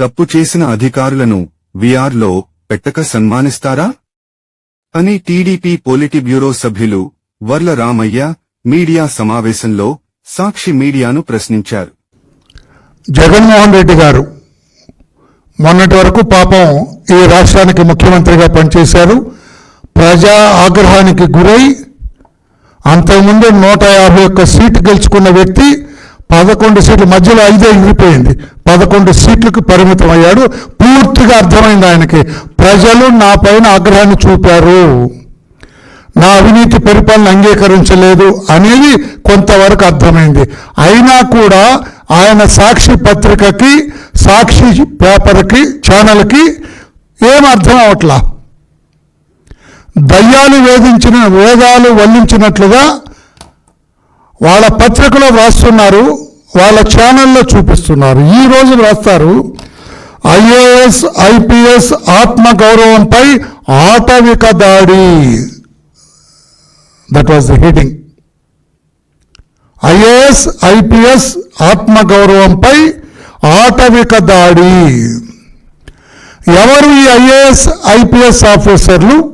తప్పు చేసిన అధికారులను విఆర్లో పెట్టక సన్మానిస్తారా? అని టీడీపీ పోలిటి బ్యూరో సభ్యులు వర్ల రామయ్య మీడియా సమావేశంలో సాక్షి మీడియాను ప్రశ్నించారు. జగన్మోహన్ రెడ్డి గారు మొన్నటి వరకు పాపం ఈ రాష్ట్రానికి ముఖ్యమంత్రిగా పనిచేశారు. ప్రజా ఆగ్రహానికి గురై అంతకుముందు నూట యాభై ఒక్క సీటు గెలుచుకున్న వ్యక్తి పదకొండు సీట్లు మధ్యలో ఐదే ఎగిరిపోయింది పదకొండు సీట్లకు పరిమితం అయ్యాడు. పూర్తిగా అర్థమైంది ఆయనకి. ప్రజలు నా పైన ఆగ్రహాన్ని చూపారు. నా అవినీతి పరిపాలన అంగీకరించలేదు అనేది కొంతవరకు అర్థమైంది. అయినా కూడా ఆయన సాక్షి పత్రికకి సాక్షి పేపర్కి ఛానల్కి ఏం అర్థం అవట్లా దయ్యాలు వేధించిన వేదాలు వల్లించినట్లుగా వాళ్ళ పత్రికలో వ్రాస్తున్నారు వాళ్ళ ఛానల్లో చూపిస్తున్నారు. ఈ రోజు వ్రాస్తారు ఐఏఎస్ ఐపీఎస్ ఆత్మగౌరవంపై ఆటవిక దాడి. That was the heading IAS IPS ఆత్మగౌరవంపై ఆటవిక దాడి. ఎవరు ఈ ఐఏఎస్ ఐపీఎస్ ఆఫీసర్లు?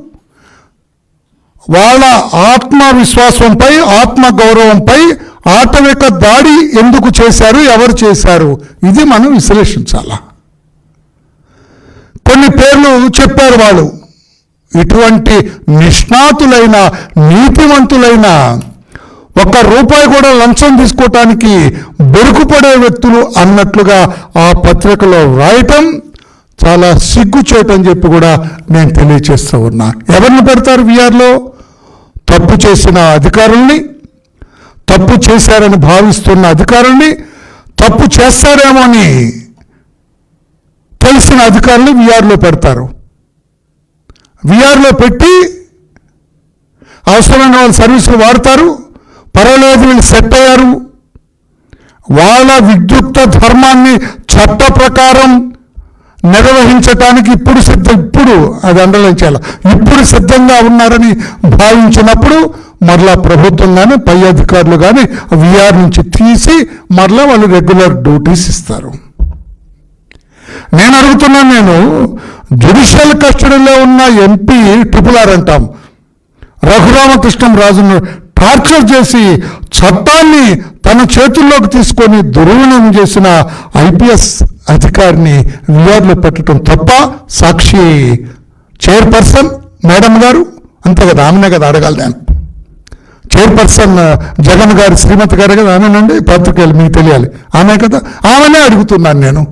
వాళ్ళ ఆత్మవిశ్వాసంపై ఆత్మగౌరవంపై ఆటవిక దాడి ఎందుకు చేశారు ఎవరు చేశారు? ఇది మనం విశ్లేషించాలా? కొన్ని పేర్లు చెప్పారు వాళ్ళు. ఇటువంటి నిష్ణాతులైన నీతివంతులైన ఒక్క రూపాయి కూడా లంచం తీసుకోవటానికి బెరుకుపడే వ్యక్తులు అన్నట్లుగా ఆ పత్రికలో వ్రాయటం చాలా సిగ్గుచేటని చెప్పి కూడా నేను తెలియచేస్తూ ఉన్నా. ఎవరిని పెడతారు విఆర్లో తప్పు చేసిన అధికారుల్ని తప్పు చేశారని భావిస్తున్న అధికారుల్ని తప్పు చేస్తారేమో అని తెలిసిన అధికారులు విఆర్లో పెడతారు. విఆర్లో పెట్టి అవసరమైన వాళ్ళ సర్వీసులు వాడతారు. పర్వాలేదు వీళ్ళు సెట్ అయ్యారు. వాళ్ళ విద్యుక్త ధర్మాన్ని చట్ట ప్రకారం నిర్వహించటానికి ఇప్పుడు సిద్ధ ఇప్పుడు అది అండలించాలి ఇప్పుడు సిద్ధంగా ఉన్నారని భావించినప్పుడు మరలా ప్రభుత్వం కానీ పై అధికారులు కానీ విఆర్ నుంచి తీసి మరలా వాళ్ళు రెగ్యులర్ డ్యూటీస్ ఇస్తారు. నేను అడుగుతున్నాను నేను జ్యుడిషియల్ కస్టడీలో ఉన్న ఎంపీ ట్రిపుల్ ఆర్ అంటాం. రఘురామకృష్ణం రాజును టార్చర్ చేసి చట్టాన్ని తన చేతుల్లోకి తీసుకొని దుర్వినియోగం చేసిన ఐపీఎస్ అధికారిని విఆర్లో పెట్టడం తప్ప సాక్షి చైర్పర్సన్ మేడం గారు? అంతే కదా ఆమెనే కదా అడగాలి నేను. చైర్పర్సన్ జగన్ గారు శ్రీమతి గారు కదా ఆమెనండి? పత్రికలు మీకు తెలియాలి. ఆమె కదా ఆమెనే అడుగుతున్నాను నేను.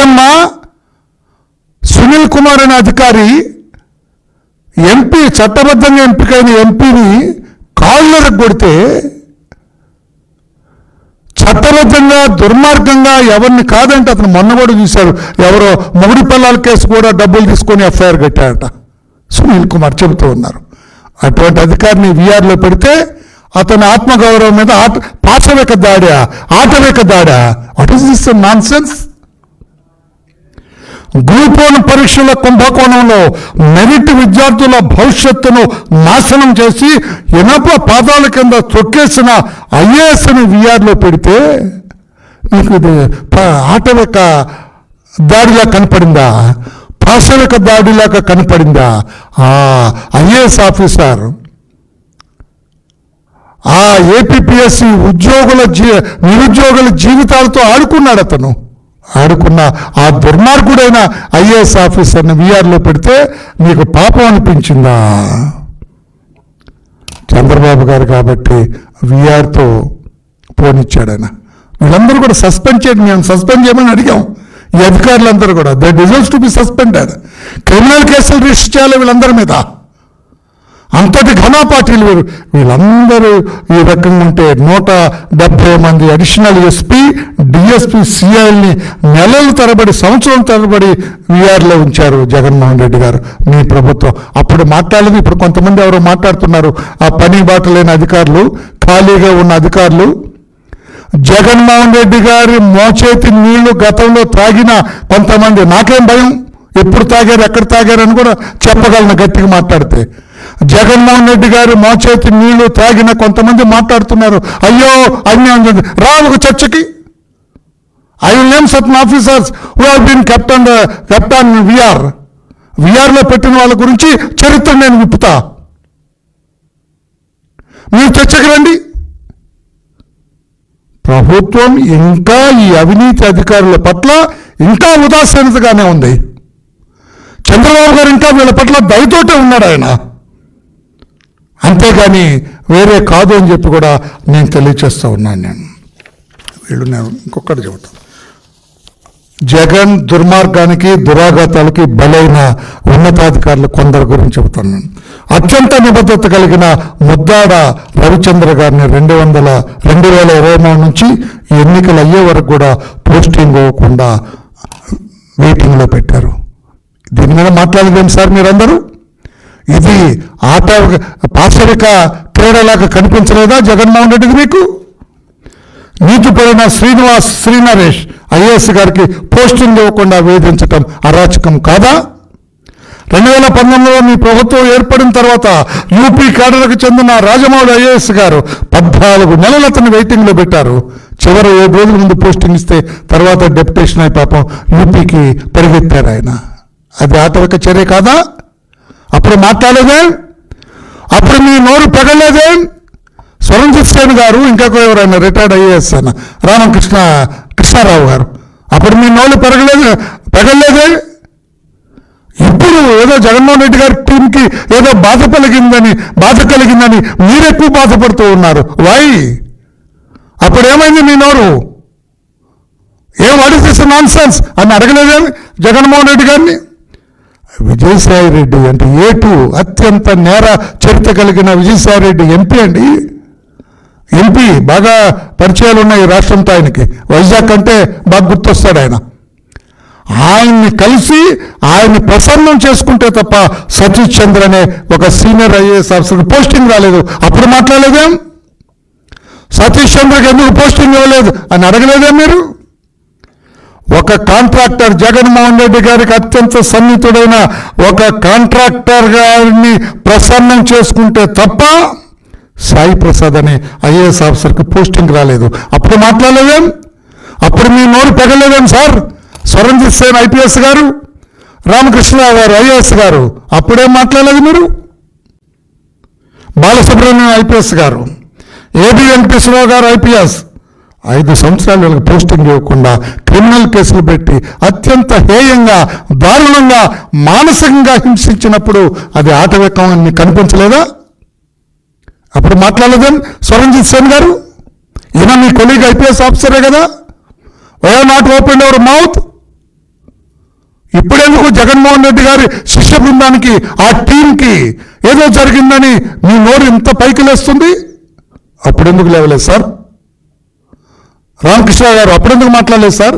ఏమ్మా? సునీల్ కుమార్ అనే అధికారి ఎంపీ చట్టబద్ధంగా ఎంపికైన ఎంపీని కాళ్ళు కొడితే చట్టబద్ధంగా దుర్మార్గంగా ఎవరిని కాదంటే అతను మొన్న కూడా చూశారు. ఎవరో మొగుడి పిల్లల కేసు కూడా డబ్బులు తీసుకొని ఎఫ్ఐఆర్ కట్టారట. సునీల్ కుమార్ చెబుతూ ఉన్నారు. అటువంటి అధికారిని విఆర్లో పెడితే అతని ఆత్మగౌరవం మీద ఆట పాశవిక దాడా ఆటవిక దాడా. What is this nonsense group one పరీక్షల కుంభకోణంలో మెరిట్ విద్యార్థుల భవిష్యత్తును నాశనం చేసి ఇనప పాదాల కింద తొక్కేసిన ఐఏఎస్ని విఆర్లో పెడితే మీకు ఇది ఆట ఆటవిక దాడిలా కనపడిందా? పాశవిక దాడిలాగా కనపడిందా? ఆ ఐఏఎస్ ఆఫీసర్. ఆ ఏపీఎస్సి ఉద్యోగుల జీ నిరుద్యోగుల జీవితాలతో ఆడుకున్నాడు అతను ఆడుకున్న ఆ దుర్మార్గుడైన ఐఏఎస్ ఆఫీసర్ని వీఆర్లో పెడితే మీకు పాపం అనిపించిందా? చంద్రబాబు గారు కాబట్టి వీఆర్తో పోనిచ్చాడు ఆయన. వీళ్ళందరూ కూడా సస్పెండ్ చేయండి మేము సస్పెండ్ చేయమని అడిగాం. ఈ అధికారులందరూ కూడా. They deserves to be suspended. Criminal కేసులు రిజిస్టర్ చేయాలి వీళ్ళందరి మీద. అంతటి ఘన పార్టీలు వీరు. వీళ్ళందరూ ఈ రకంగా ఉంటే నూట డెబ్బై మంది అడిషనల్ ఎస్పీ డిఎస్పీ సిఐల్ని నెలల తరబడి సంవత్సరం తరబడి విఆర్లో ఉంచారు జగన్మోహన్ రెడ్డి గారు మీ ప్రభుత్వం. అప్పుడు మాట్లాడలేదు ఇప్పుడు కొంతమంది ఎవరో మాట్లాడుతున్నారు. ఆ పని బాట లేని అధికారులు ఖాళీగా ఉన్న అధికారులు. జగన్మోహన్ రెడ్డి గారి మోచేతి నీళ్ళు గతంలో తాగిన కొంతమంది. నాకేం భయం? ఎప్పుడు తాగారు ఎక్కడ తాగారు అని కూడా చెప్పగలను గట్టిగా మాట్లాడితే. జగన్మోహన్ రెడ్డి గారు మా చేతి నీళ్ళు తాగిన కొంతమంది మాట్లాడుతున్నారు. అయ్యో అన్యాయం జరిగింది. రా ఒక చర్చకి. I will name certain officers who have been kept on VR విఆర్లో పెట్టిన వాళ్ళ గురించి చరిత్ర నేను విప్పుతా. మీరు చర్చకి రండి. ప్రభుత్వం ఇంకా ఈ అవినీతి అధికారుల పట్ల ఇంకా ఉదాసీనతగానే ఉంది. చంద్రబాబు గారు ఇంకా వీళ్ళ పట్ల దయతోటే ఉన్నాడు ఆయన. అంతేగాని వేరే కాదు అని చెప్పి కూడా నేను తెలియచేస్తూ ఉన్నాను నేను. వీళ్ళు నేను ఇంకొకటి చెబుతాను జగన్ దుర్మార్గానికి దురాఘాతాలకి బలైన ఉన్నతాధికారులు కొందరు గురించి చెబుతాను నేను. అత్యంత నిబద్ధత కలిగిన ముద్దాడ రవిచంద్ర గారిని రెండు వందల రెండు వేల ఇరవై మూడు నుంచి ఎన్నికలు అయ్యే వరకు కూడా పోస్టింగ్ ఇవ్వకుండా వెయిటింగ్లో పెట్టారు. దీని మీద మాట్లాడలేం సార్ మీరందరూ? ఇది ఆట పాశవిక క్రీడలాగా కనిపించలేదా జగన్మోహన్ రెడ్డికి మీకు? నీతిపడిన శ్రీనివాస్ శ్రీనరేష్ ఐఏఎస్ గారికి పోస్టింగ్ ఇవ్వకుండా వేధించటం అరాచకం కాదా? రెండు వేల పంతొమ్మిదిలో మీ ప్రభుత్వం ఏర్పడిన తర్వాత యూపీ కేడర్కు చెందిన రాజమౌళి ఐఏఎస్ గారు పద్నాలుగు నెలలు అతను వెయిటింగ్లో పెట్టారు. చివరి ఏడు రోజుల ముందు పోస్టింగ్ ఇస్తే తర్వాత డెప్యుటేషన్ అయి పాపం యూపీకి పరిగెత్తారు ఆయన. అది ఆటవిక చర్య కాదా? అప్పుడు మాట్లాడలేదే అప్పుడు మీ నోరు పెగలేదే? స్వరంజిత్ సేన్ గారు ఇంకొక ఎవరైనా రిటైర్డ్ ఐఏఎస్ అన్న రామకృష్ణ కృష్ణారావు గారు. అప్పుడు మీ నోళ్ళు పెరగలేదు పెగలేదే? ఇప్పుడు ఏదో జగన్మోహన్ రెడ్డి గారి టీంకి ఏదో బాధ కలిగిందని బాధ కలిగిందని మీరెక్కువ బాధపడుతూ ఉన్నారు. వై అప్పుడు ఏమైంది మీ నోరు? ఏం అడిగితే నాన్ సెన్స్ అని అడగలేదేమి జగన్మోహన్ రెడ్డి గారిని? విజయసాయి రెడ్డి అంటే ఏటు అత్యంత నేర చరిత్ర కలిగిన విజయసాయి రెడ్డి ఎంపీ అండి. ఎంపీ బాగా పరిచయాలు ఉన్నాయి రాష్ట్రంతో ఆయనకి. వైజాగ్ అంటే బాగా గుర్తొస్తాడు ఆయన. ఆయన్ని కలిసి ఆయన్ని ప్రసన్నం చేసుకుంటే తప్ప సతీష్ చంద్ర అనే ఒక సీనియర్ ఐఏఎస్ ఆఫీసర్ పోస్టింగ్ రాలేదు. అప్పుడు మాట్లాడలేదేం? సతీష్ చంద్రకి ఎందుకు పోస్టింగ్ ఇవ్వలేదు అని అడగలేదా మీరు? ఒక కాంట్రాక్టర్ జగన్మోహన్ రెడ్డి గారికి అత్యంత సన్నిహితుడైన ఒక కాంట్రాక్టర్ గారిని ప్రసన్నం చేసుకుంటే తప్ప సాయి ప్రసాద్ అనే ఐఏఎస్ ఆఫీసర్కి పోస్టింగ్ రాలేదు. అప్పుడు మాట్లాడలేదేం? అప్పుడు మీ నోరు పెగలేదేం sir? Swaranjit Sen IPS garu Ramakrishnarao garu IAS garu అప్పుడేం మాట్లాడలేదు మీరు? Balasubramaniam IPS garu AB Venkateswararao garu IPS ఐదు సంవత్సరాలు వీళ్ళకి పోస్టింగ్ ఇవ్వకుండా క్రిమినల్ కేసులు పెట్టి అత్యంత హేయంగా దారుణంగా మానసికంగా హింసించినప్పుడు అది ఆటవికం అని కనిపించలేదా? అప్పుడు మాట్లాడలేదని స్వరంజిత్ సేన్ గారు? ఈయన మీ కొలీగ్ ఐపీఎస్ ఆఫీసరే కదా? Why not open our mouth? ఇప్పుడెందుకు జగన్మోహన్ రెడ్డి గారి శిష్య బృందానికి ఆ టీంకి ఏదో జరిగిందని మీ నోరు ఇంత పైకి లేస్తుంది? అప్పుడెందుకు లేవలేదు సార్? రామకృష్ణ గారు అప్పుడెందుకు మాట్లాడలేదు సార్?